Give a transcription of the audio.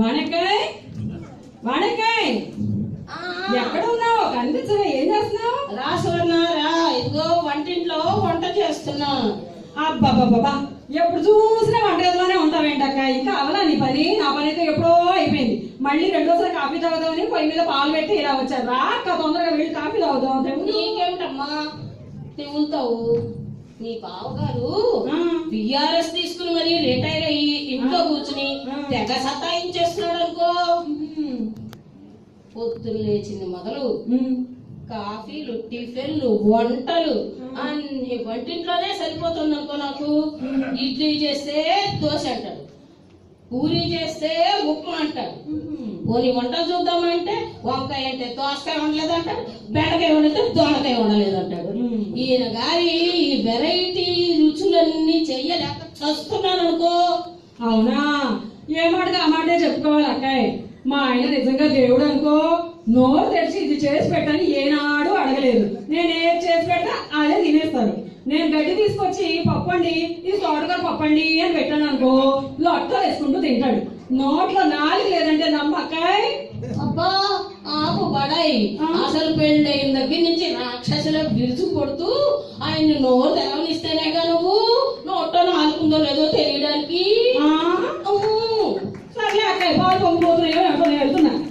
వానకాయ్? వానకాయ్? ఎక్కడ ఉన్నావు? కనిపించవే ఏం చేస్తున్నావు? రాసున్నారా ఇదిగో వంటింట్లో వంట చేస్తున్నా. అబ్బాబాబా ఎప్పుడు చూసినా వంటగదిలోనే ఉంటావేంటక్క? ఇంకా అవలా నీ పని? నా పని అయితే ఎప్పుడో అయిపోయింది. మళ్ళీ రెండోసారి కాఫీ తాగుదామని పొయ్యి మీద పాలు పెట్టి ఇలా వచ్చారు రా తొందరగా వెళ్ళి కాఫీ తాగుదాం. నీకేమిటమ్మా? తిరుగుతావు మీ బావగారు. బిఆర్ఎస్ తీసుకుని మరి రిటైర్ ఇంట్లో కూర్చుని. తెగ సతాయించేస్తున్నాడు అనుకో. పొద్దున్న లేచింది మొదలు. కాఫీలు టిఫిన్లు వంటలు అన్ని వంటింట్లోనే సరిపోతుంది అనుకో నాకు ఇడ్లీ చేస్తే దోశ అంటాడు. పూరి చేస్తే ఉప్మా అంటాడు. పోనీ వంటలు చూద్దామంటే వంకాయ అంటే దోసకాయ వండలేదంటాడు బెండకాయ వండితే దొండకాయ వండలేదంటాడు. మ్మ్. ఈయన గారి ఈ వెరైటీ రుచులన్నీ చెయ్యలేక చస్తున్నాను అనుకో అవునా? ఏ మాటగా ఆ మాటే చెప్పుకోవాలి అక్కాయ్. మా ఆయన నిజంగా దేవుడు అనుకో నోరు తెరిచి ఇది చేసి పెట్టని ఏనాడు అడగలేదు. నేను ఏది చేసి పెట్టా అదే తినేస్తారు. నేను గడ్డి తీసుకొచ్చి పప్పండి ఇది తోటకూర పప్పండి అని పెట్టాను అనుకో లొట్టలు వేసుకుంటూ తింటాడు. నోట్లో నాలుగు లేదంటే నమ్మకాయ్ అబ్బా ఆపు బడాయి. అసలు పెళ్ళైన దగ్గర నుంచి రాక్షసుల విరుచు కొడుతూ ఆయన నోరు తెరవనిస్తేనేగా నువ్వు? 他说多说有两儿有点儿